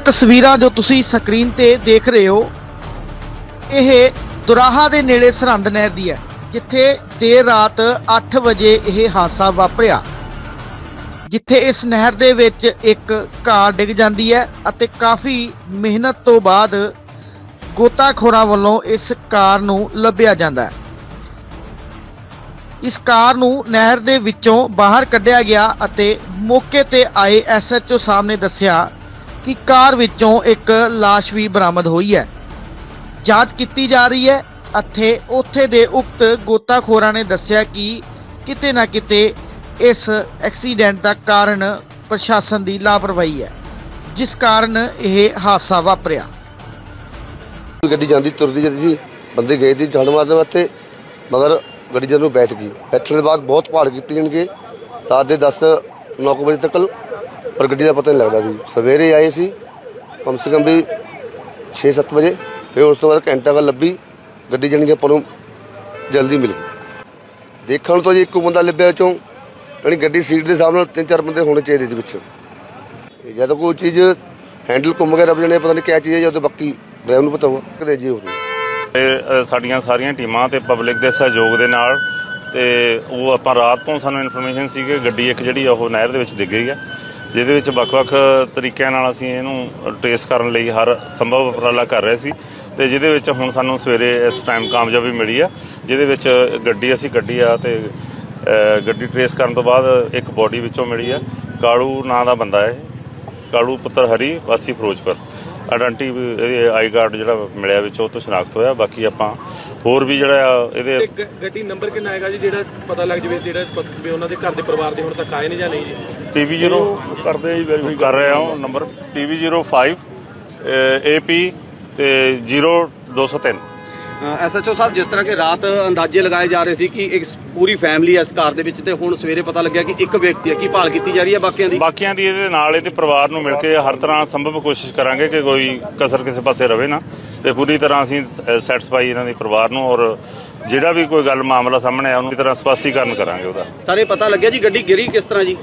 ਤਸਵੀਰਾਂ ਜੋ ਤੁਸੀਂ ਸਕਰੀਨ ਤੇ ਦੇਖ ਰਹੇ ਹੋ, ਇਹ ਦੁਰਾਹਾ ਦੇ ਨੇੜੇ ਸਰਹੰਦ ਨਹਿਰ ਦੀ ਹੈ, ਜਿੱਥੇ ਦੇਰ ਰਾਤ 8 ਵਜੇ ਇਹ ਹਾਦਸਾ ਵਾਪਰਿਆ। ਜਿੱਥੇ ਇਸ ਨਹਿਰ ਦੇ ਵਿੱਚ ਇੱਕ ਕਾਰ ਡਿੱਗ ਜਾਂਦੀ ਹੈ ਅਤੇ ਕਾਫੀ ਮਿਹਨਤ ਤੋਂ ਬਾਅਦ ਗੋਤਾਖੋਰਾਂ ਵੱਲੋਂ ਇਸ ਕਾਰ ਨੂੰ ਲੱਭਿਆ ਜਾਂਦਾ ਹੈ। ਇਸ ਕਾਰ ਨੂੰ ਨਹਿਰ ਦੇ ਵਿੱਚੋਂ ਬਾਹਰ ਕੱਢਿਆ ਗਿਆ ਅਤੇ ਮੌਕੇ ਤੇ ਆਏ ਐਸਐਚਓ ਸਾਹਿਬ ਨੇ ਦੱਸਿਆ ਕਿ ਕਾਰ ਵਿੱਚੋਂ ਇੱਕ ਲਾਸ਼ ਵੀ ਬਰਾਮਦ ਹੋਈ ਹੈ। ਜਾਂਚ ਕੀਤੀ ਜਾ ਰਹੀ ਹੈ ਅਤੇ ਉੱਥੇ ਦੇ ਉਕਤ ਗੋਤਾਖੋਰਾਂ ਨੇ ਦੱਸਿਆ ਕਿ ਕਿਤੇ ਨਾ ਕਿਤੇ ਇਸ ਐਕਸੀਡੈਂਟ ਦਾ ਕਾਰਨ ਪ੍ਰਸ਼ਾਸਨ ਦੀ ਲਾਪਰਵਾਹੀ ਹੈ, ਜਿਸ ਕਾਰਨ ਇਹ ਹਾਦਸਾ ਵਾਪਰਿਆ। ਗੱਡੀ ਜਾਂਦੀ, ਤੁਰਦੀ ਜਾਂਦੀ ਸੀ, ਬੰਦੇ ਗਏ ਸੀ ਝਾੜ ਮਾਰਨ ਵਾਸਤੇ, ਮਗਰ ਗੱਡੀ ਜਦੋਂ ਬੈਠ ਗਈ। ਬੈਠਣ ਦੇ ਬਾਅਦ ਬਹੁਤ ਭਾਰ ਕੀਤੀ ਜਾਣਗੇ। ਰਾਤ ਦੇ 10 9 ਵਜੇ ਤੱਕ ਪਰ ਗੱਡੀ ਦਾ ਪਤਾ ਨਹੀਂ ਲੱਗਦਾ ਸੀ। ਸਵੇਰੇ ਆਏ ਸੀ, ਕਮ ਸੇ ਕਮ ਵੀ 6-7 ਵਜੇ, ਫਿਰ ਉਸ ਤੋਂ ਬਾਅਦ ਘੰਟਾ ਕੁ ਲੱਭੀ, ਗੱਡੀ ਜਾਣੀ ਕਿ ਆਪਾਂ ਨੂੰ ਜਲਦੀ ਮਿਲ। ਗਈ ਦੇਖਣ ਤੋਂ ਜੀ ਇੱਕੋ ਬੰਦਾ ਲੱਭਿਆ 'ਚੋਂ ਯਾਨੀ ਗੱਡੀ ਸੀਟ ਦੇ ਹਿਸਾਬ ਨਾਲ ਤਿੰਨ ਚਾਰ ਬੰਦੇ ਹੋਣੇ ਚਾਹੀਦੇ ਸੀ ਵਿੱਚ। ਇਹ ਜਦੋਂ ਕੋਈ ਚੀਜ਼ ਹੈਂਡਲ ਘੁੰਮ ਕੇ ਰੱਬ ਜਾਣੇ, ਪਤਾ ਨਹੀਂ ਕਿਆ ਚੀਜ਼ ਹੈ ਜਦੋਂ ਬਾਕੀ ਡਰਾਈਵਰ ਨੂੰ ਪਤਾ ਹੋਊਗਾ ਕਦੇ ਜੀ ਹੋ ਸਾਡੀਆਂ ਸਾਰੀਆਂ ਟੀਮਾਂ ਤੇ ਪਬਲਿਕ ਦੇ ਸਹਿਯੋਗ ਦੇ ਨਾਲ, ਤੇ ਉਹ ਆਪਾਂ ਰਾਤ ਤੋਂ ਸਾਨੂੰ ਇਨਫੋਰਮੇਸ਼ਨ ਸੀ ਕਿ ਗੱਡੀ ਇੱਕ ਜਿਹੜੀ ਆ ਉਹ ਨਹਿਰ ਦੇ ਵਿੱਚ ਡਿੱਗ ਗਈ ਆ। ਜਿਹਦੇ ਵਿੱਚ ਵੱਖ-ਵੱਖ ਤਰੀਕਿਆਂ ਨਾਲ ਅਸੀਂ ਇਹਨੂੰ ਟ੍ਰੇਸ ਕਰਨ ਲਈ ਹਰ ਸੰਭਵ ਉਪਰਾਲਾ ਕਰ ਰਹੇ ਸੀ ਤੇ ਜਿਹਦੇ ਵਿੱਚ ਹੁਣ ਸਾਨੂੰ ਸਵੇਰੇ ਇਸ ਟਾਈਮ ਕਾਮਯਾਬੀ ਮਿਲੀ ਆ, ਜਿਹਦੇ ਵਿੱਚ ਗੱਡੀ ਅਸੀਂ ਕੱਢੀ ਆ ਤੇ ਗੱਡੀ ਟ੍ਰੇਸ ਕਰਨ ਤੋਂ ਬਾਅਦ ਇੱਕ ਬੋਡੀ ਵਿੱਚੋਂ ਮਿਲੀ ਆ, ਕਾਲੂ ਨਾਂ ਦਾ ਬੰਦਾ ਹੈ ਕਾਲੂ ਪੁੱਤਰ ਹਰੀ ਵਾਸੀ ਫਿਰੋਜ਼ਪੁਰ। ਆਇਡੈਂਟੀ ਇਹਦੇ ਆਈ ਕਾਰਡ ਜਿਹੜਾ ਮਿਲਿਆ ਵਿੱਚ ਉਹ ਤੋਂ ਸ਼ਨਾਖਤ ਹੋਇਆ ਬਾਕੀ ਆਪਾਂ ਹੋਰ ਵੀ ਜਿਹੜਾ ਆ ਇਹਦੇ ਤੇ ਗ- ਗੱਡੀ ਨੰਬਰ ਕਿੰਨਾ ਹੈਗਾ ਜੀ ਜਿਹੜਾ ਪਤਾ ਲੱਗ ਜਵੇ ਜਿਹੜਾ ਪ- ਵੀ ਉਹਨਾਂ ਦੇ ਘਰ ਦੇ ਪਰਿਵਾਰ ਦੇ ਹੁਣ ਤੱਕ ਆਏ ਨਹੀਂ ਜਾਂ ਨਹੀਂ ਜੀ? PV0 ਕਰਦੇ ਜੀ ਵੈਰੀਫਾਈ ਕਰ ਰਹੇ ਹਾਂ ਨੰਬਰ PV05 AP ਤੇ 0203 ਐਸਐਚਓ ਸਾਹਿਬ ਜਿਸ ਤਰ੍ਹਾਂ ਕਿ ਰਾਤ ਅੰਦਾਜ਼ੇ ਲਗਾਏ ਜਾ ਰਹੇ ਸੀ ਕਿ ਇੱਕ ਪੂਰੀ ਫੈਮਿਲੀ ਇਸ ਕਾਰ ਦੇ ਵਿੱਚ ਤੇ ਹੁਣ ਸਵੇਰੇ ਪਤਾ ਲੱਗਿਆ ਕਿ ਇੱਕ ਵਿਅਕਤੀ ਹੈ। ਕੀ ਭਾਲ ਕੀਤੀ ਜਾ ਰਹੀ ਹੈ ਬਾਕੀਆਂ ਦੀ? ਬਾਕੀਆਂ ਦੀ ਇਹਦੇ ਨਾਲ ਇਹਦੇ ਪਰਿਵਾਰ ਨੂੰ ਮਿਲ ਕੇ ਹਰ ਤਰ੍ਹਾਂ ਸੰਭਵ ਕੋਸ਼ਿਸ਼ ਕਰਾਂਗੇ ਕਿ ਕੋਈ ਕਸਰ ਕਿਸੇ ਪਾਸੇ ਰਵੇ ਨਾ। ਤੇ ਪੂਰੀ ਤਰ੍ਹਾਂ ਅਸੀਂ ਸੈਟੀਸਫਾਈ ਇਹਨਾਂ ਦੇ ਪਰਿਵਾਰ ਨੂੰ ਔਰ ਜਿਹੜਾ ਵੀ ਕੋਈ ਗੱਲ ਮਾਮਲਾ ਸਾਹਮਣੇ ਆਇਆ ਉਹਨੂੰ ਤਰ੍ਹਾਂ ਸਪਸ਼ਟੀਕਰਨ ਕਰਾਂਗੇ ਉਹਦਾ। ਸਾਰੇ ਪਤਾ ਲੱਗਿਆ ਜੀ ਗੱਡੀ ਗਿਰੀ ਕਿਸ ਤਰ੍ਹਾਂ ਜੀ?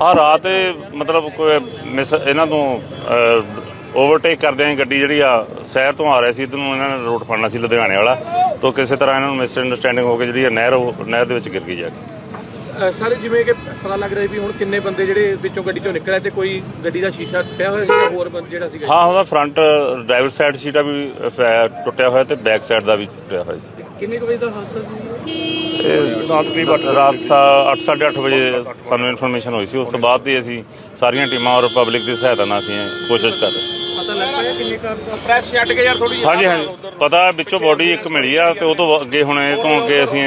ਆ ਰਾਤ ਮਤਲਬ ਕੋਈ ਮਿਸ ਇਹਨਾਂ ਤੋਂ ਓਵਰਟੇਕ ਕਰਦੇ ਆਂ ਗੱਡੀ ਜਿਹੜੀ ਆ ਸ਼ਹਿਰ ਤੋਂ ਆ ਰਹੀ ਸੀ ਇਧਰ ਨੂੰ ਇਹਨਾਂ ਨੇ ਰੋਡ ਫੜਨਾ ਸੀ ਲੁਧਿਆਣੇ ਵਾਲਾ ਤੋਂ ਕਿਸੇ ਤਰ੍ਹਾਂ ਇਹਨਾਂ ਨੂੰ ਮਿਸ ਅੰਡਰਸਟੈਂਡਿੰਗ ਹੋ ਕੇ ਜਿਹੜੀ ਆ ਨਹਿਰ ਨਹਿਰ ਦੇ ਵਿੱਚ ਗਿਰ ਗਈ ਜਾ ਕੇ। ਸਾਰੇ ਜਿਵੇਂ ਕਿ ਪਤਾ ਲੱਗ ਰਿਹਾ ਵੀ ਹੁਣ ਕਿੰਨੇ ਬੰਦੇ ਜਿਹੜੇ ਵਿੱਚੋਂ ਗੱਡੀ ਚੋਂ ਨਿਕਲਿਆ ਤੇ ਕੋਈ ਗੱਡੀ ਦਾ ਸ਼ੀਸ਼ਾ ਪਿਆ ਹੋਇਆ ਜਾਂ ਹੋਰ ਬੰਦ ਜਿਹੜਾ ਸੀਗਾ? ਹਾਂ ਉਹਦਾ ਫਰੰਟ ਡਰਾਈਵਰ ਸਾਈਡ ਸੀਟਾ ਵੀ ਟੁੱਟਿਆ ਹੋਇਆ ਤੇ ਬੈਕ ਸਾਈਡ ਦਾ ਵੀ ਟੁੱਟਿਆ ਹੋਇਆ ਸੀ। ਕਿੰਨੇ ਕੁ ਵਜੇ ਦਾ ਹਾਦਸਾ ਸੀ? ਰਾਤ ਵੀ ਰਾਤ 8:30 ਵਜੇ ਸਾਨੂੰ ਇਨਫੋਰਮੇਸ਼ਨ ਹੋਈ ਸੀ। ਉਸ ਤੋਂ ਬਾਅਦ ਹੀ ਅਸੀਂ ਸਾਰੀਆਂ ਟੀਮਾਂ ਔਰ ਪਬਲਿਕ ਦੀ ਸਹਾਇਤਾ ਨਾਲ ਅਸੀਂ ਇਹ ਕੋਸ਼ਿਸ਼ ਕਰ ਰਹੇ ਸੀ। ਪਤਾ ਲੱਗ ਪਾਇਆ ਕਿੰਨੇ ਕਾਰ ਪ੍ਰੈਸ ਛੱਡ ਕੇ ਯਾਰ ਥੋੜੀ ਹਾਂਜੀ ਹਾਂਜੀ। ਪਤਾ ਵਿੱਚੋਂ ਬੋਡੀ ਇੱਕ ਮਿਲੀ ਆ ਤੇ ਉਹ ਤੋਂ ਅੱਗੇ ਹੁਣ ਇਹ ਤੋਂ ਅੱਗੇ ਅਸੀਂ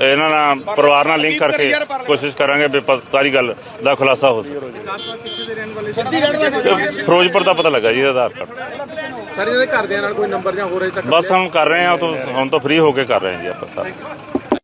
ਇਹਨਾਂ ਨਾਲ ਪਰਿਵਾਰ ਨਾਲ ਲਿੰਕ ਕਰਕੇ ਕੋਸ਼ਿਸ਼ ਕਰਾਂਗੇ ਵੀ ਸਾਰੀ ਗੱਲ ਦਾ ਖੁਲਾਸਾ ਹੋ ਸਕੇ। ਦੇ ਫਿਰੋਜ਼ਪੁਰ ਪਤਾ ਲੱਗਾ ਜੀ ਇਹਦਾ ਆਧਾਰ ਕਾਰਡ। ਸਾਰੇ ਇਹਨਾਂ ਦੇ ਘਰਦਿਆਂ ਨਾਲ ਕੋਈ ਨੰਬਰ ਜਾਂ ਹੋਰ ਅਜੇ ਤੱਕ ਬਸ ਹਮ ਕਰ ਰਹੇ ਤੋਂ ਹੁਣ ਤੋਂ ਫ੍ਰੀ ਹੋ ਕੇ ਕਰ ਰਹੇ ਹਾਂ ਜੀ ਆਪਾਂ ਸਾਰੇ।